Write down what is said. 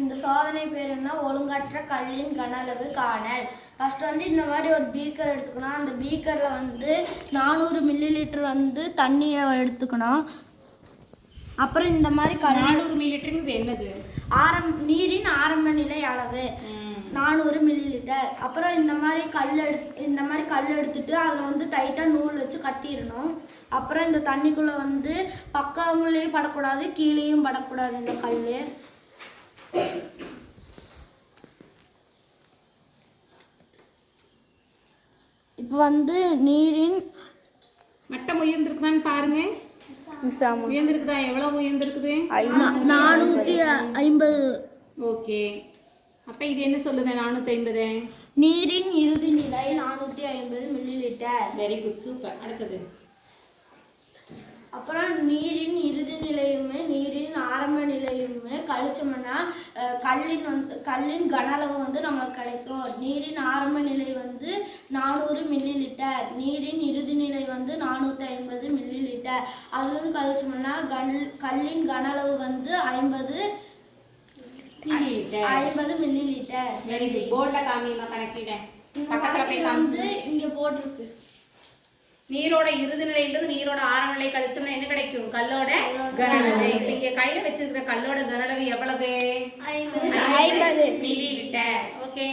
இந்த சோதனை பேர் என்ன? ஒழுங்கற்ற கல்லின் கன அளவு காணல். ஃபர்ஸ்ட் வந்து இந்த மாதிரி ஒரு பீக்கர் எடுத்துக்கணும். அந்த பீக்கரில் வந்து நானூறு மில்லி லிட்டர் வந்து தண்ணியை எடுத்துக்கணும். அப்புறம் இந்த மாதிரி கல் நானூறு மில்லிலிட்டருங்கிறது என்னது? ஆரம் நீரின் ஆரம்ப நிலை அளவு. நானூறு மில்லி லிட்டர் அப்புறம் இந்த மாதிரி கல் எடுத்து இந்த மாதிரி கல் எடுத்துட்டு அதில் வந்து டைட்டாக நூல் வச்சு கட்டிடணும். அப்புறம் இந்த தண்ணிக்குள்ளே வந்து பக்கங்களையும் படக்கூடாது கீழேயும் படக்கூடாது இந்த கல் இப்போ வந்து நீரின் மட்டம் உயர்ந்திருக்குதான்னு பாருங்க. உயர்ந்திருக்குதா? எவ்வளவு உயர்ந்திருக்குது? நானூற்றி ஐம்பது. ஓகே. அப்ப இது என்ன சொல்லுவேன் நானூத்தி ஐம்பது. நீரின் இறுதி நிலை நானூற்றி ஐம்பது millilitre very good super அடுத்தது. அப்புறம் நீரின் இறுதி நிலையுமே நீரின் ஆரம்ப நிலையுமே கழிச்சோம்னா கல்லின் வந்து கல்லின் கன அளவு வந்து நம்மளுக்கு கிடைக்கும் நீரின் ஆரம்ப நிலை வந்து நீரின் இறுதி நிலை வந்து நானூற்றி ஐம்பது மில்லி லிட்டர் அதுலேருந்து கழிச்சோம்னா கல் கல்லின் கன அளவு வந்து ஐம்பது ஐம்பது மில்லி லிட்டர் வெரி குட் போர்ட்ல காமிமா கணக்கிட? இந்த பக்கத்துல போய் கணக்கு காமிச்சு. இங்கே போட்டிருக்கு. நீரோட இறுதி நிலையிலிருந்து நீரோட ஆரம்ப நிலை கழிச்சோம்னா என்ன கிடைக்கும்? கல்லோட கனளவு இப்ப இங்க கையில வச்சிருக்கிற கல்லோட கனளவு எவ்வளவு? ஐம்பது. Milli litre okay